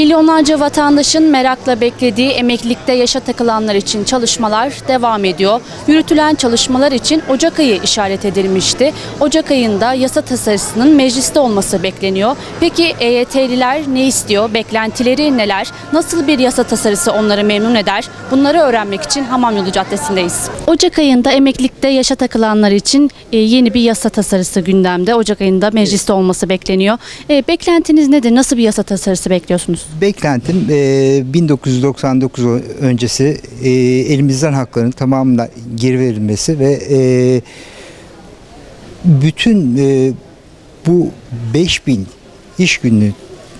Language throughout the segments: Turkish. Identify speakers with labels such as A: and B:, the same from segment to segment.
A: Milyonlarca vatandaşın merakla beklediği emeklilikte yaşa takılanlar için çalışmalar devam ediyor. Yürütülen çalışmalar için Ocak ayı işaret edilmişti. Ocak ayında yasa tasarısının mecliste olması bekleniyor. Peki EYT'liler ne istiyor? Beklentileri neler? Nasıl bir yasa tasarısı onları memnun eder? Bunları öğrenmek için Hamamyolu Caddesi'ndeyiz. Ocak ayında emeklilikte yaşa takılanlar için e, yeni bir yasa tasarısı gündemde. Ocak ayında mecliste olması bekleniyor. E, Beklentiniz nedir? Nasıl bir yasa tasarısı bekliyorsunuz?
B: Beklentim e, 1999 öncesi e, elimizden hakların tamamına geri verilmesi ve e, bütün e, bu 5000 iş gününü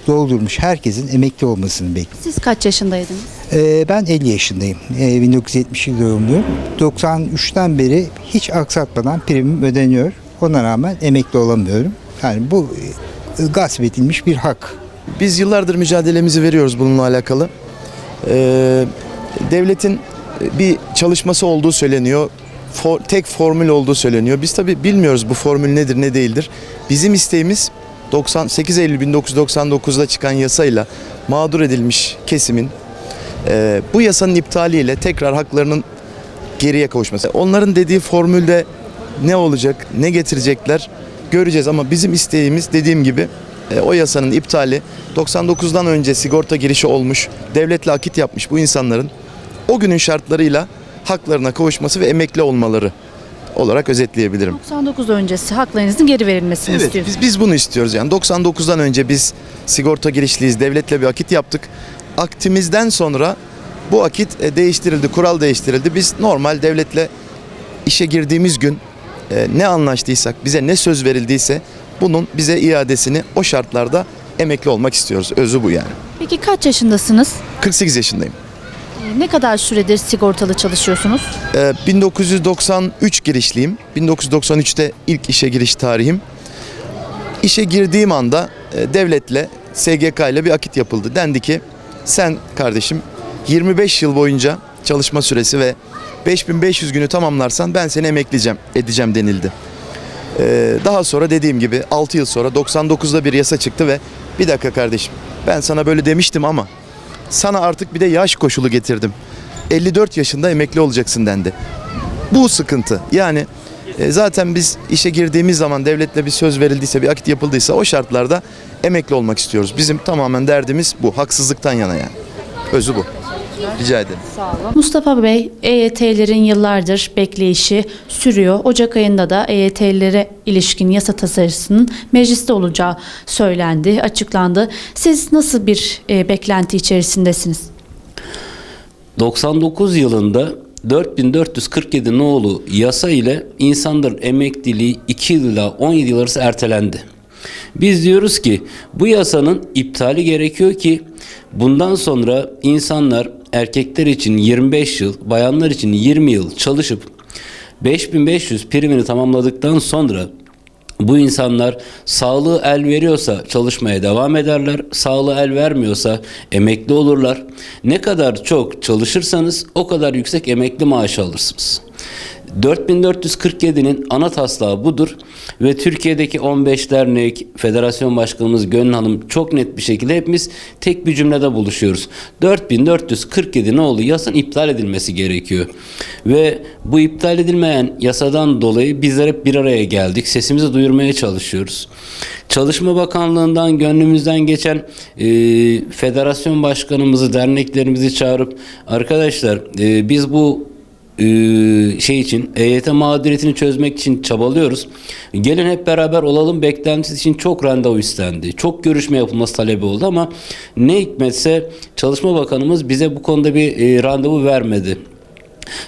B: doldurmuş herkesin emekli olmasını bekliyorum.
A: Siz kaç yaşındaydınız?
B: E, ben 50 yaşındayım. E, 1972 doğumluyum. 93'ten beri hiç aksatmadan primim ödeniyor. Ona rağmen emekli olamıyorum. Yani bu e, gasp edilmiş bir hak.
C: Biz yıllardır mücadelemizi veriyoruz bununla alakalı. Ee, devletin bir çalışması olduğu söyleniyor. For- tek formül olduğu söyleniyor. Biz tabi bilmiyoruz bu formül nedir ne değildir. Bizim isteğimiz 98 Eylül 1999'da çıkan yasayla mağdur edilmiş kesimin e, bu yasanın iptaliyle tekrar haklarının geriye kavuşması. Onların dediği formülde ne olacak, ne getirecekler göreceğiz ama bizim isteğimiz dediğim gibi e, o yasanın iptali 99'dan önce sigorta girişi olmuş, devletle akit yapmış bu insanların o günün şartlarıyla haklarına kavuşması ve emekli olmaları olarak özetleyebilirim.
A: 99 öncesi haklarınızın geri verilmesini
C: Evet,
A: istiyorsunuz.
C: biz, biz bunu istiyoruz yani 99'dan önce biz sigorta girişliyiz, devletle bir akit yaptık. Aktimizden sonra bu akit e, değiştirildi, kural değiştirildi. Biz normal devletle işe girdiğimiz gün e, ne anlaştıysak, bize ne söz verildiyse bunun bize iadesini o şartlarda emekli olmak istiyoruz. Özü bu yani.
A: Peki kaç yaşındasınız?
C: 48 yaşındayım.
A: Ee, Ne kadar süredir sigortalı çalışıyorsunuz?
C: Ee, 1993 girişliyim. 1993'te ilk işe giriş tarihim. İşe girdiğim anda e, devletle SGK ile bir akit yapıldı. Dendi ki sen kardeşim 25 yıl boyunca çalışma süresi ve 5500 günü tamamlarsan ben seni emekleyeceğim edeceğim denildi. Ee, daha sonra dediğim gibi 6 yıl sonra 99'da bir yasa çıktı ve bir dakika kardeşim ben sana böyle demiştim ama sana artık bir de yaş koşulu getirdim. 54 yaşında emekli olacaksın dendi. Bu sıkıntı. Yani e, zaten biz işe girdiğimiz zaman devletle bir söz verildiyse, bir akit yapıldıysa o şartlarda emekli olmak istiyoruz. Bizim tamamen derdimiz bu. Haksızlıktan yana yani. Özü bu. Rica ederim.
A: Mustafa Bey, EYT'lerin yıllardır bekleyişi sürüyor. Ocak ayında da EYT'lere ilişkin yasa tasarısının mecliste olacağı söylendi, açıklandı. Siz nasıl bir e, beklenti içerisindesiniz?
D: 99 yılında 4447 nolu yasa ile insanların emekliliği 2 yıl ile 17 yıl arası ertelendi. Biz diyoruz ki bu yasanın iptali gerekiyor ki bundan sonra insanlar erkekler için 25 yıl, bayanlar için 20 yıl çalışıp 5500 primini tamamladıktan sonra bu insanlar sağlığı el veriyorsa çalışmaya devam ederler. Sağlığı el vermiyorsa emekli olurlar. Ne kadar çok çalışırsanız o kadar yüksek emekli maaşı alırsınız. 4447'nin ana taslağı budur ve Türkiye'deki 15 dernek, federasyon başkanımız Gönül Hanım çok net bir şekilde hepimiz tek bir cümlede buluşuyoruz. 4447 ne oldu? Yasanın iptal edilmesi gerekiyor. Ve bu iptal edilmeyen yasadan dolayı bizler hep bir araya geldik. Sesimizi duyurmaya çalışıyoruz. Çalışma Bakanlığı'ndan gönlümüzden geçen e, federasyon başkanımızı, derneklerimizi çağırıp arkadaşlar e, biz bu şey için EYT mağduriyetini çözmek için çabalıyoruz. Gelin hep beraber olalım beklentisi için çok randevu istendi. Çok görüşme yapılması talebi oldu ama ne hikmetse Çalışma Bakanımız bize bu konuda bir e, randevu vermedi.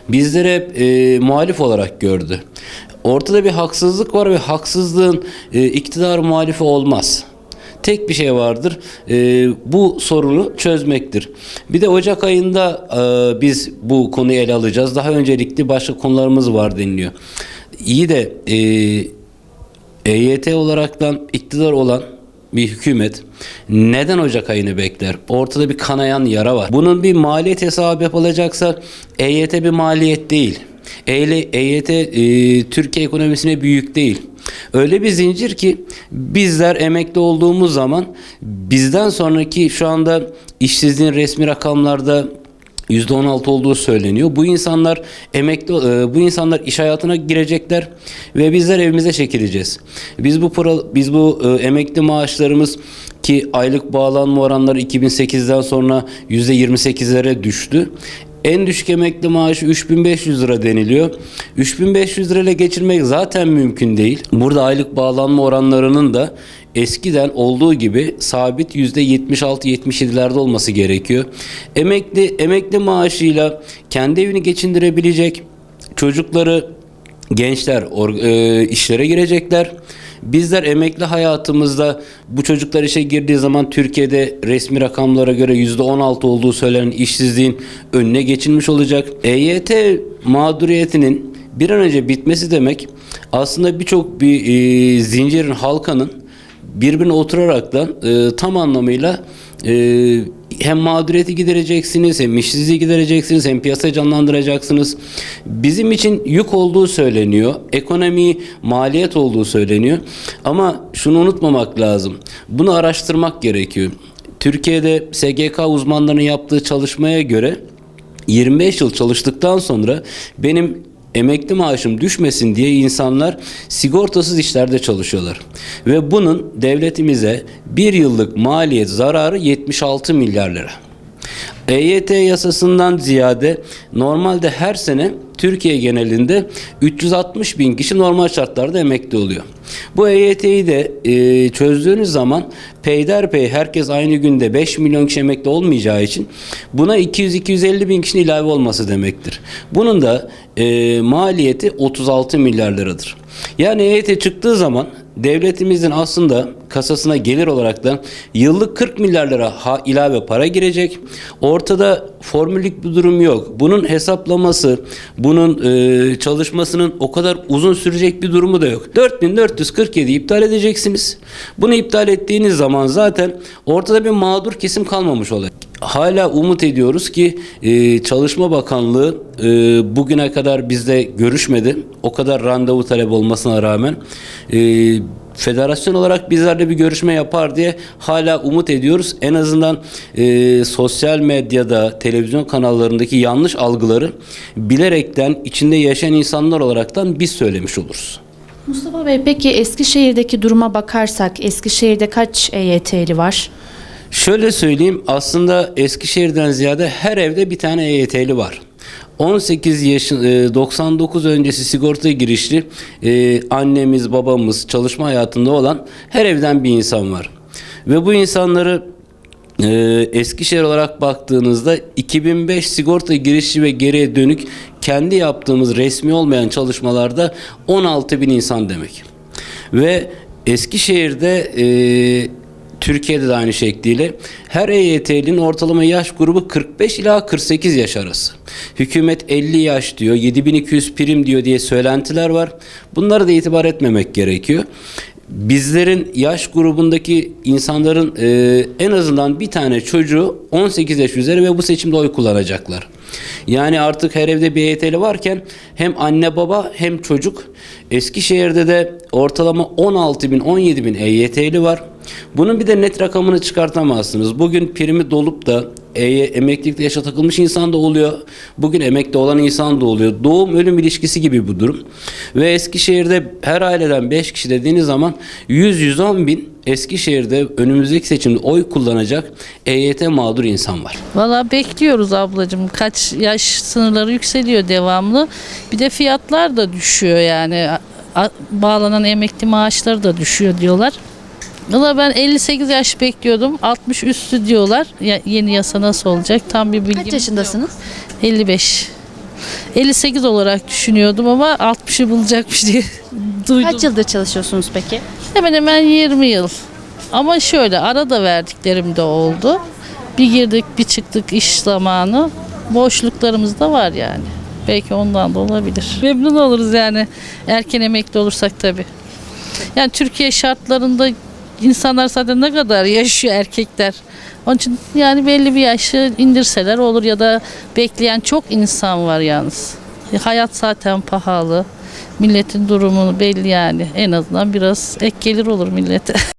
D: Bizleri hep e, muhalif olarak gördü. Ortada bir haksızlık var ve haksızlığın e, iktidar muhalifi olmaz. Tek bir şey vardır. e, bu sorunu çözmektir. Bir de Ocak ayında e, biz bu konuyu ele alacağız. Daha öncelikli başka konularımız var deniliyor. İyi de e, EYT olaraktan iktidar olan bir hükümet neden Ocak ayını bekler? Ortada bir kanayan yara var. Bunun bir maliyet hesabı yapılacaksa EYT bir maliyet değil. EYT e, Türkiye ekonomisine büyük değil. Öyle bir zincir ki bizler emekli olduğumuz zaman bizden sonraki şu anda işsizliğin resmi rakamlarda %16 olduğu söyleniyor. Bu insanlar emekli e, bu insanlar iş hayatına girecekler ve bizler evimize çekileceğiz. Biz bu para, biz bu e, emekli maaşlarımız ki aylık bağlanma oranları 2008'den sonra %28'lere düştü. En düşük emekli maaşı 3500 lira deniliyor. 3500 lirayla geçirmek zaten mümkün değil. Burada aylık bağlanma oranlarının da eskiden olduğu gibi sabit %76-77'lerde olması gerekiyor. Emekli emekli maaşıyla kendi evini geçindirebilecek çocukları gençler or- e, işlere girecekler. Bizler emekli hayatımızda bu çocuklar işe girdiği zaman Türkiye'de resmi rakamlara göre %16 olduğu söylenen işsizliğin önüne geçilmiş olacak. EYT mağduriyetinin bir an önce bitmesi demek aslında birçok bir e, zincirin halkanın birbirine oturaraktan e, tam anlamıyla e, hem mağduriyeti gidereceksiniz, hem işsizliği gidereceksiniz, hem piyasayı canlandıracaksınız. Bizim için yük olduğu söyleniyor. Ekonomi maliyet olduğu söyleniyor. Ama şunu unutmamak lazım. Bunu araştırmak gerekiyor. Türkiye'de SGK uzmanlarının yaptığı çalışmaya göre 25 yıl çalıştıktan sonra benim emekli maaşım düşmesin diye insanlar sigortasız işlerde çalışıyorlar. Ve bunun devletimize bir yıllık maliyet zararı 76 milyar lira. EYT yasasından ziyade normalde her sene Türkiye genelinde 360 bin kişi normal şartlarda emekli oluyor. Bu EYT'yi de e, çözdüğünüz zaman peyderpey herkes aynı günde 5 milyon kişi emekli olmayacağı için buna 200-250 bin kişinin ilave olması demektir. Bunun da e, maliyeti 36 milyar liradır. Yani EYT çıktığı zaman devletimizin aslında kasasına gelir olarak da yıllık 40 milyar lira ha- ilave para girecek. Ortada formüllik bir durum yok. Bunun hesaplaması, bunun e, çalışmasının o kadar uzun sürecek bir durumu da yok. 4447 iptal edeceksiniz. Bunu iptal ettiğiniz zaman zaten ortada bir mağdur kesim kalmamış olacak. Hala umut ediyoruz ki e, Çalışma Bakanlığı e, bugüne kadar bizde görüşmedi. O kadar randevu talep olmasına rağmen e, federasyon olarak bizlerle bir görüşme yapar diye hala umut ediyoruz. En azından e, sosyal medyada, televizyon kanallarındaki yanlış algıları bilerekten içinde yaşayan insanlar olaraktan biz söylemiş oluruz.
A: Mustafa Bey peki Eskişehir'deki duruma bakarsak Eskişehir'de kaç EYT'li var?
D: Şöyle söyleyeyim aslında Eskişehir'den ziyade her evde bir tane EYT'li var. 18 yaşın e, 99 öncesi sigorta girişli e, annemiz babamız çalışma hayatında olan her evden bir insan var. Ve bu insanları e, Eskişehir olarak baktığınızda 2005 sigorta girişi ve geriye dönük kendi yaptığımız resmi olmayan çalışmalarda 16 bin insan demek. Ve Eskişehir'de e, Türkiye'de de aynı şekliyle her EYT'linin ortalama yaş grubu 45 ila 48 yaş arası. Hükümet 50 yaş diyor, 7200 prim diyor diye söylentiler var. Bunlara da itibar etmemek gerekiyor. Bizlerin yaş grubundaki insanların e, en azından bir tane çocuğu 18 yaş üzeri ve bu seçimde oy kullanacaklar. Yani artık her evde bir EYT'li varken hem anne baba hem çocuk Eskişehir'de de ortalama 16 bin 17 bin EYT'li var. Bunun bir de net rakamını çıkartamazsınız. Bugün primi dolup da e, emeklilikte yaşa takılmış insan da oluyor. Bugün emekli olan insan da oluyor. Doğum ölüm ilişkisi gibi bu durum. Ve Eskişehir'de her aileden 5 kişi dediğiniz zaman 100-110 bin Eskişehir'de önümüzdeki seçimde oy kullanacak EYT mağdur insan var.
E: Valla bekliyoruz ablacığım. Kaç yaş sınırları yükseliyor devamlı. Bir de fiyatlar da düşüyor yani. Bağlanan emekli maaşları da düşüyor diyorlar. Valla ben 58 yaş bekliyordum. 60 üstü diyorlar. Ya- yeni yasa nasıl olacak? Tam bir bilgim
A: Kaç yaşındasınız?
E: yok. 55. 58 olarak düşünüyordum ama 60'ı bulacakmış diye duydum.
A: Kaç yıldır çalışıyorsunuz peki?
E: Hemen hemen 20 yıl. Ama şöyle arada verdiklerim de oldu. Bir girdik bir çıktık iş zamanı. Boşluklarımız da var yani. Belki ondan da olabilir. Memnun oluruz yani erken emekli olursak tabii. Yani Türkiye şartlarında insanlar zaten ne kadar yaşıyor erkekler. Onun için yani belli bir yaşı indirseler olur ya da bekleyen çok insan var yalnız. E, Hayat zaten pahalı. Milletin durumu belli yani. En azından biraz ek gelir olur millete.